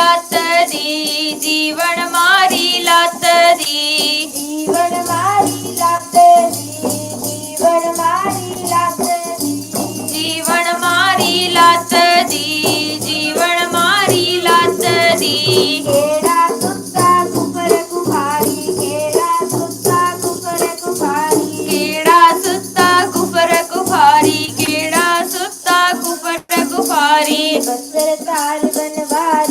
લાતરી જીવન મારી લાતરી જીવન મારી લાતરી જીવન મારી લાતરી જીવન મારી લાતરી જીવન મારી લાતરી કેડા સુતા કુકર કુફારી કેડા સુતા કુકર કુફારી કેડા સુતા કુફર કુફારી કેડા સુતા કુફર કુફારી બસર તાર બનવારી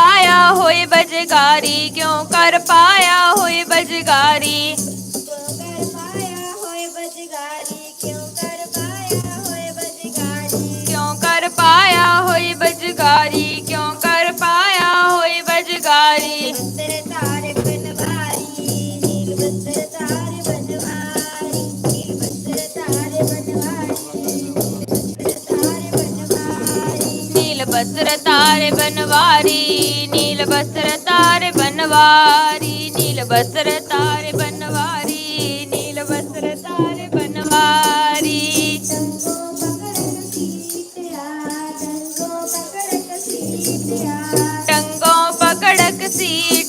ਪਾਇਆ ਹੋਏ ਬਜਗਾਰੀ ਕਿਉਂ ਕਰ ਪਾਇਆ ਹੋਏ ਬਜਗਾਰੀ? ਕਿਉਂ ਕਰ ਪਾਇਆ ਹੋਏ ਬਜਗਾਰੀ? વસ્ત્ર તારે બનવારી નીલ વસ્ત્ર તારે બનવારી નીલ વસ્ત્ર તારે બનવારી નીલ વસ્ત્ર તારે બનવારી ટંગો પકડક સી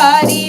party.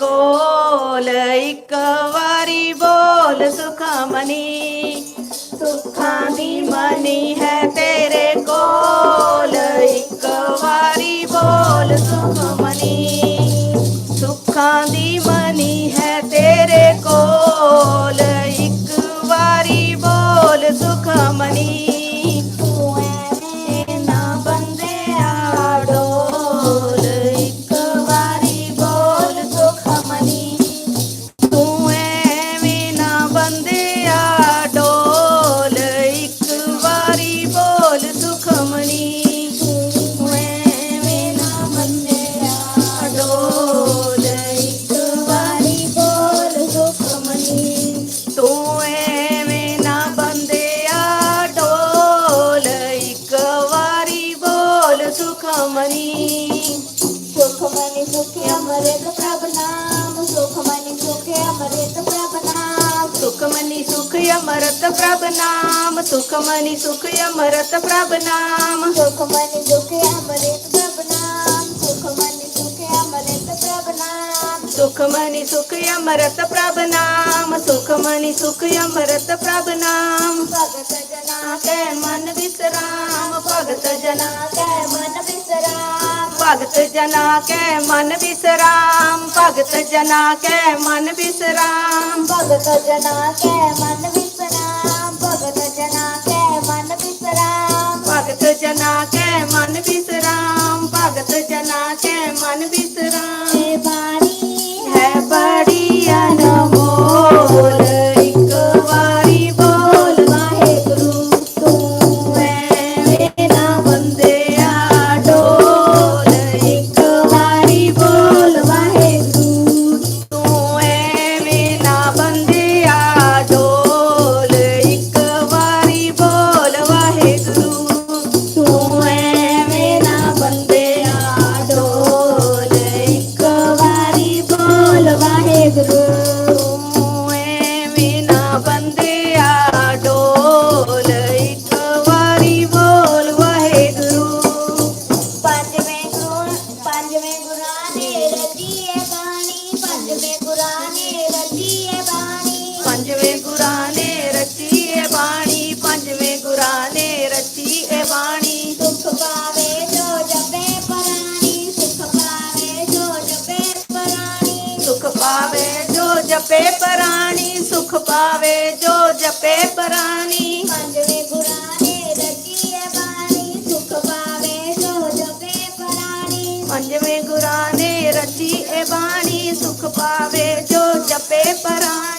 ਕੋਲ ਇੱਕ ਵਾਰੀ ਬੋਲ ਸੁਖਮਨੀ। ਸੁੱਖਾਂ ਦੀ ਮਨੀ ਹੈ ਤੇਰੇ ਕੋਲ, ਇੱਕ ਵਾਰੀ ਬੋਲ ਸੁਖਮਨੀ। ਸੁੱਖਾਂ ਦੀ ਮਨੀ ਹੈ ਤੇਰੇ ਕੋਲ, ਇੱਕ ਵਾਰੀ ਬੋਲ ਸੁਖਮਨੀ। ਸੁਖ ਮਨੀ ਅਮਰਤ ਪ੍ਰਭ ਨਾਮ ਸੁਖ ਮਨੀ ਅਮਰਤ ਪ੍ਰਭ ਨਾਮ। ਭਗਤ ਜਨਾ ਕੈ ਮਨ ਵਿਸਰਾਮ ਭਗਤ ਜਨਾ ਕੈ ਮਨ ਵਿਸਰਾਮ। ਭਗਤ ਜਨਾ ਕੈ ਮਨ ਵਿਸਰਾਮ ਭਗਤ ਜਨਾ ਕੈ ਮਨ ਵਿਸਰਾਮ। ਭਗਤ ਜਨਾ ਕੈ ਮਨ ਵਿਸਰਾਮ ਭਗਤ ਜਨਾ ਕੈ ਮਨ ਵਿਸਰਾਮ। ਭਗਤ ਜਨਾ ਕੈ ਮਨ ਵਿਸਰਾਮ ਭਗਤ ਜਨਾ ਕੈ ব্যাপারিয়া নগর। ਜਪੇ ਪਰਾਣੀ ਸੁਖ ਪਾਵੇ ਜੋ ਜਪੇ ਪਰਾਣੀ। ਪੰਜਵੇਂ ਗੁਰਾਂ ਨੇ ਰਚੀ ਹੈ ਬਾਣੀ ਸੁਖ ਪਾਵੇ ਜੋ ਜਪੇ ਪਰਾਣੀ। ਪੰਜਵੇਂ ਗੁਰਾਂ ਨੇ ਰਚੀ ਏ ਬਾਣੀ ਸੁਖ ਪਾਵੇ ਜੋ ਜਪੇ ਪਰਾਣੀ।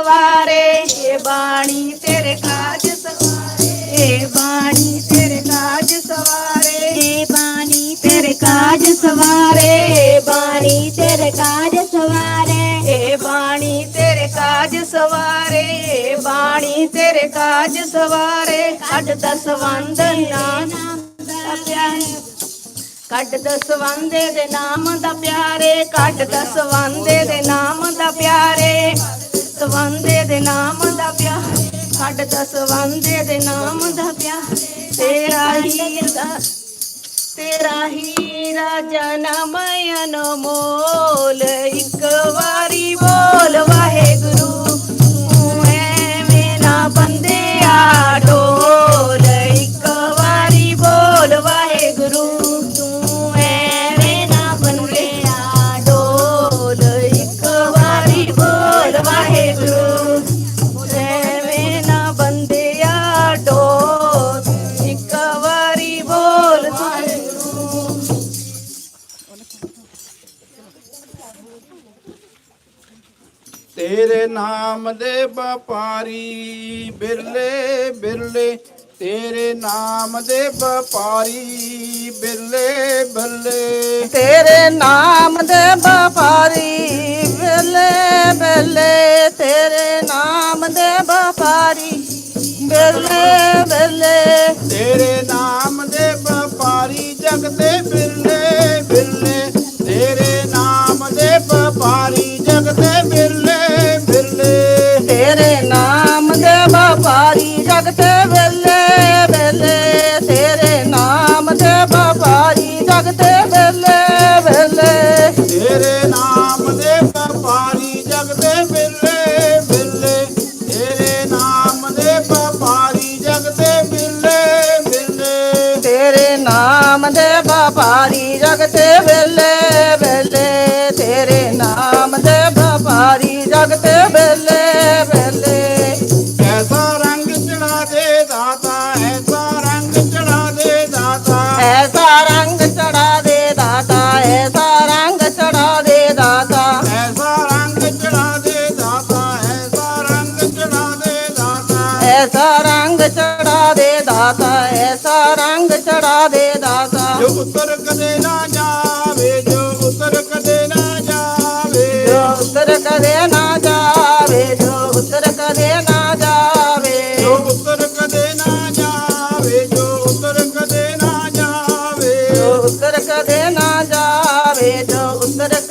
ਸਵਾਰੇ, ਇਹ ਬਾਣੀ ਤੇਰੇ ਕਾਜ ਸਵਾਰੇ। ਇਹ ਬਾਣੀ ਤੇਰੇ ਕਾਜ ਸਵਾਰੇ। ਇਹ ਬਾਣੀ ਤੇਰੇ ਕਾਜ ਸਵਾਰੇ। ਇਹ ਬਾਣੀ ਤੇਰੇ ਕਾਜ ਸਵਾਰੇ। ਇਹ ਬਾਣੀ ਤੇਰੇ ਕਾਜ ਸਵਾਰੇ। ਇਹ ਬਾਣੀ ਤੇਰੇ ਕਾਜ ਸਵਾਰੇ। ਕੱਢ ਦਸਵੰਦ ਨਾਮ ਦਾ ਪਿਆਰੇ ਕੱਢ ਦਸਵੰਦੇ ਦੇ ਨਾਮ ਦਾ ਪਿਆਰੇ, ਕੱਢ ਦਸਵੰਦੇ ਦੇ ਨਾਮ ਦਾ ਪਿਆਰੇ। ਦਸਵੰਦੇ ਦੇ ਨਾਮ ਦਾ ਪਿਆਰੇ, ਕੱਢ ਦਸਵੰਦੇ ਦੇ ਨਾਮ ਦਾ ਪਿਆਰੇ। ਤੇਰਾ ਹੀ ਤੇਰਾ ਹੀ ਰਾਜਾ ਨਾਮ ਅਨਮੋਲ, ਇੱਕ ਵਾਰੀ ਬੋਲ ਵਾਹਿਗੁਰੂ, ਤੂੰ ਮੇਰਾ ਨਾ ਬੰਦਿਆ ਨਾਮ ਦੇ ਵਪਾਰੀ ਬਿਰਲੇ ਬਿਰਲੇ ਤੇਰੇ ਨਾਮ ਦੇ ਵਪਾਰੀ ਬਿਰਲੇ ਬੱਲੇ ਤੇਰੇ ਨਾਮ ਦੇ ਵਪਾਰੀ ਵੇਲੇ ਵੇਲੇ ਤੇਰੇ ਨਾਮ ਦੇ ਵਪਾਰੀ ਵੇਲੇ ਵੇਲੇ ਤੇਰੇ ਨਾਮ ਦੇ ਵਪਾਰੀ ਜਗ ਦੇ ਬਿਰਲੇ ਬਿਰਲੇ। I got the belle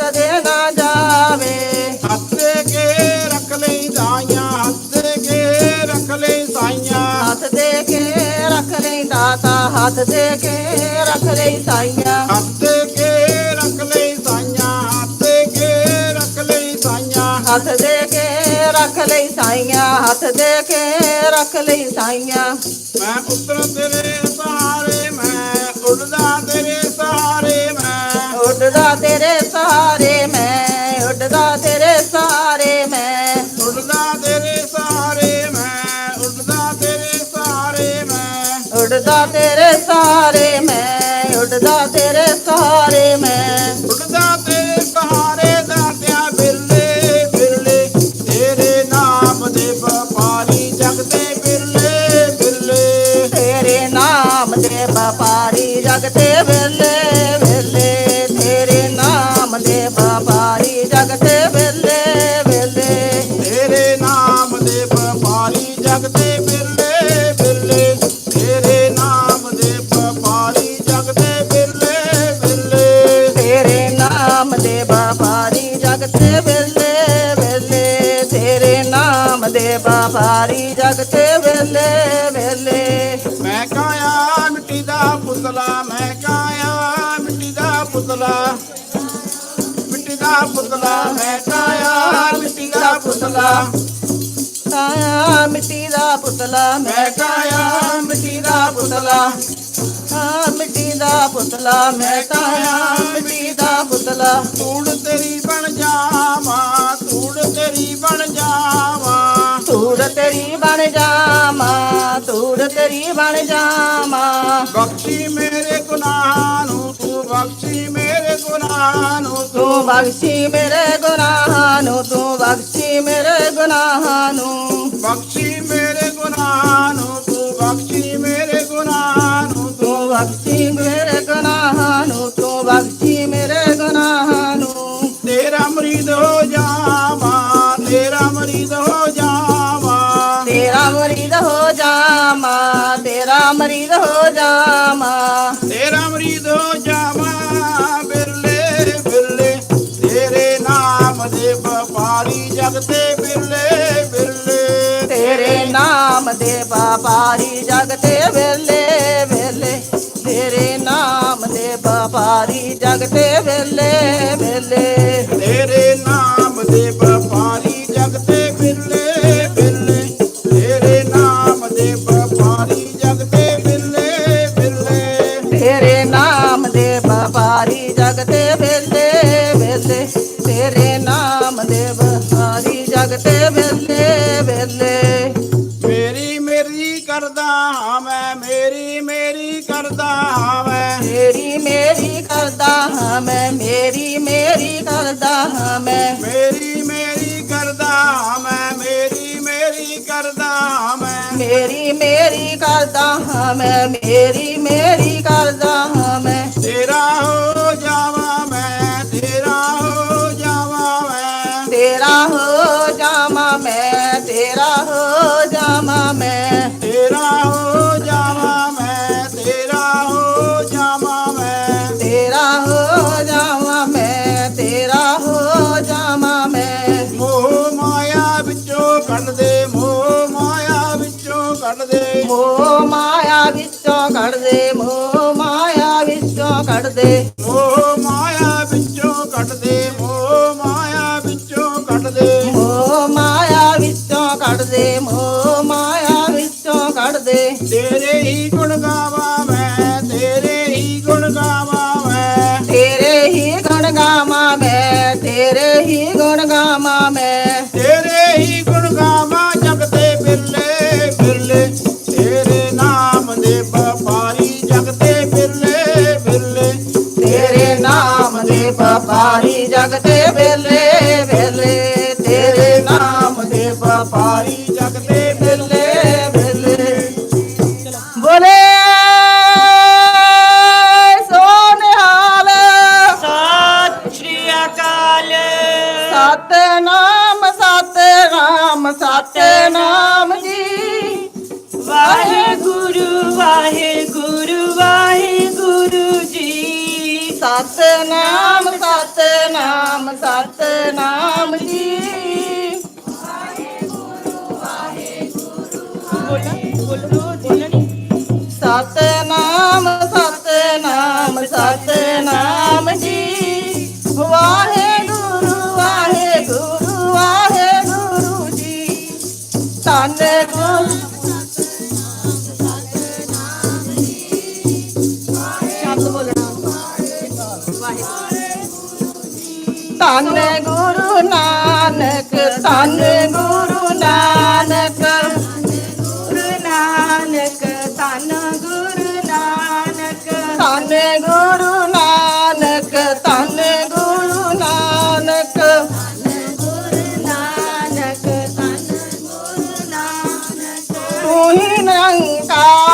ਕਦੇ ਨਾ ਜਾਵੇ। ਹੱਥ ਕੇ ਰੱਖ ਲਈ ਦਾਈਆਂ ਹੱਥ ਕੇ ਰੱਖ ਲਈ ਸਾਈਆਂ। ਹੱਥ ਦੇ ਕੇ ਰੱਖ ਲਈ ਦਾਤਾ ਹੱਥ ਦੇ ਕੇ ਰੱਖ ਲਈ ਸਾਈਆਂ। ਹੱਥ ਕੇ ਰੱਖ ਲਈ ਸਾਈਆਂ ਹੱਥ ਕੇ ਰੱਖ ਲਈ ਸਾਈਆਂ। ਹੱਥ ਦੇ ਕੇ ਰੱਖ ਲਈ ਸਾਈਆਂ ਹੱਥ ਦੇ ਕੇ ਰੱਖ ਲਈ ਸਾਈਆਂ। ਮੈਂ ਪੁੱਤਰ ਤੇਰੇ ਉੱਡਦਾ ਤੇਰੇ ਸਾਰੇ ਮੈਂ ਉੱਡਦਾ ਤੇਰੇ ਸਾਰੇ ਮੈਂ। ਦੇ ਵਪਾਰੀ ਜਗ ਤੇ ਵੇਲੇ ਵੇਲੇ। ਮੈਂ ਕਾਇਆ ਮਿੱਟੀ ਦਾ ਪੁਤਲਾ ਮੈਂ ਕਾਇਆ ਮਿੱਟੀ ਦਾ ਪੁਤਲਾ। ਮਿੱਟੀ ਦਾ ਪੁਤਲਾ ਮੈਂ ਕਾਇਆ ਮਿੱਟੀ ਦਾ ਪੁਤਲਾ। ਕਾਇਆ ਮਿੱਟੀ ਦਾ ਪੁਤਲਾ ਮੈਂ ਮੈਂ ਕਾਇਆ ਮਿੱਟੀ ਦਾ ਪੁਤਲਾ। ਹਾਂ ਮਿੱਟੀ ਦਾ ਪੁਤਲਾ ਮੈਂ ਕਾਇਆ ਮਿੱਟੀ ਦਾ ਪੁਤਲਾ। ਧੂੜ ਤੇਰੀ ਬਣ ਜਾਵਾਂ ਧੂੜ ਤੇਰੀ ਬਣ ਜਾਵਾਂ। ਧੂੜ ਤੇਰੀ ਬਣ ਜਾਵਾਂ ਧੂੜ ਤੇਰੀ ਬਣ ਜਾਵਾਂ ਬਖਸ਼ੀ ਮੇਰੇ ਗੁਨਾਹਾਂ ਨੂੰ ਤੂੰ ਬਖਸ਼ੀ ਮੇਰੇ ਗੁਨਾਹਾਂ ਨੂੰ ਤੂੰ ਬਖਸ਼ੀ ਮੇਰੇ ਗੁਨਾਹਾਂ ਨੂੰ ਤੂੰ ਬਖਸ਼ੀ ਮੇਰੇ ਗੁਨਾਹਾਂ ਨੂੰ। ਬਖਸ਼ੀ ਮੇਰੇ ਗੁਨਾਹਾਂ ਨੂੰ ਤੂੰ ਬਖਸ਼ੀ ਮੇਰੇ ਗੁਨਾਹਾਂ ਨੂੰ ਤੂੰ ਬਖਸ਼ੀ ਮੇਰੇ ਗੁਨਾਹਾਂ ਨੂੰ ਤੂੰ ਬਖਸ਼ੀ ਮੇਰੇ ਗੁਨਾਹਾਂ ਨੂੰ। ਤੇਰਾ ਮਰੀਦ ਹੋ ਜਾਵਾਂ ਮਰੀਦ ਹੋ ਜਾਵਾਂ। ਤੇਰਾ ਮਰੀਦ ਹੋ ਜਾਵਾਂ ਬਿਰਲੇ ਬਿਰਲੇ ਤੇਰੇ ਨਾਮ ਦੇ ਵਪਾਰੀ ਜਗ ਤੇ ਬਿਰਲੇ ਬਿਰਲੇ। ਤੇਰੇ ਨਾਮ ਦੇ ਵਪਾਰੀ ਜਗ ਤੇ ਵੇਲੇ ਵੇਲੇ ਤੇਰੇ ਨਾਮ ਦੇ ਵਪਾਰੀ ਜਗ ਤੇ ਵੇਲੇ ਵੇਲੇ ਹਾਂ ਮੈਂ ਮੇਰੀ ਮੇਰੀ ਕਰਦਾ ਹਾਂ ਮੈਂ ਮੇਰੀ ਮੇਰੀ ਕਰਦਾ ਹਾਂ ਮੈਂ। There's ਧੰਨ ਗੁਰੂ ਨਾਨਕ ਧੰਨ ਗੁਰੂ ਨਾਨਕ ਗੁਰੂ ਨਾਨਕ ਧੰਨ ਗੁਰੂ ਨਾਨਕ ਧੰਨ ਗੁਰੂ ਨਾਨਕ ਧੰਨ ਗੁਰੂ ਨਾਨਕ ਤੂੰ ਹੀ ਨੰਕਾਰ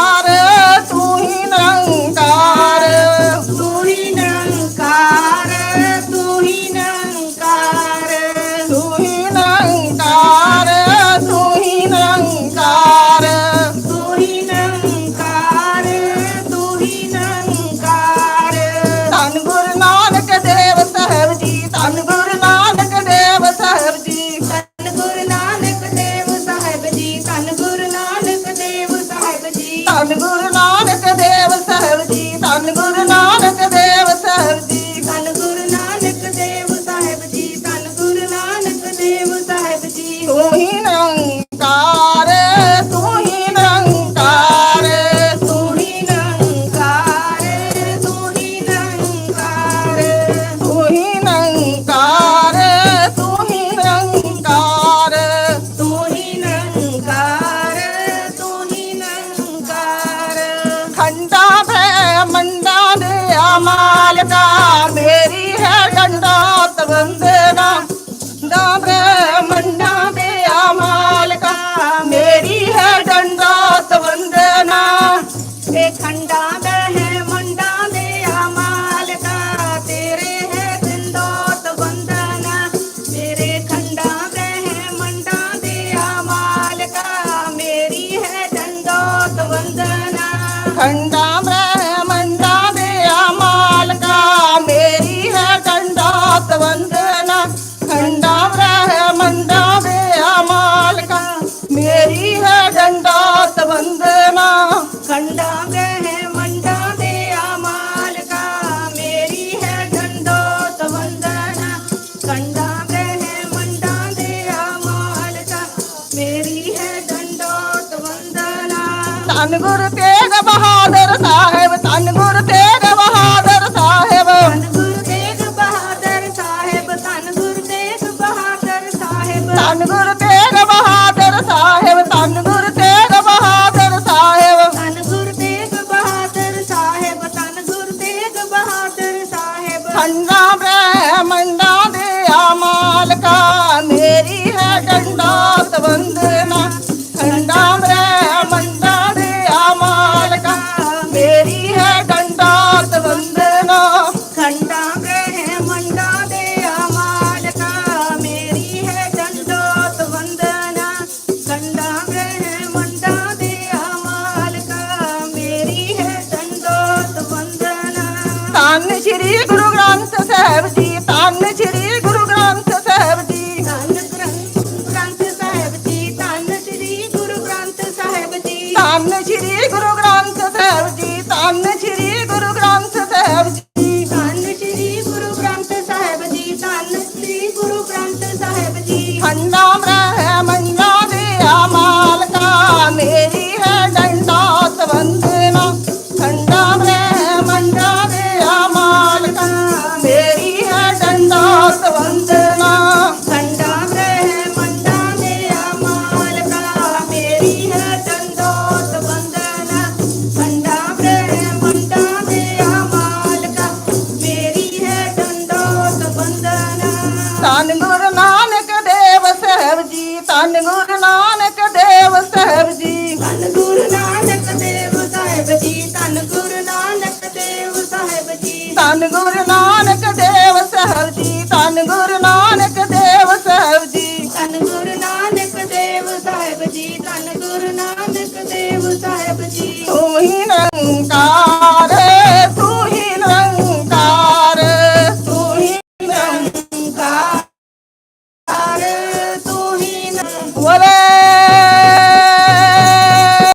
ਸਤਿਗੁਰ ਤੇਗ ਬਹਾਦਰ ਸਾਹਿਬ।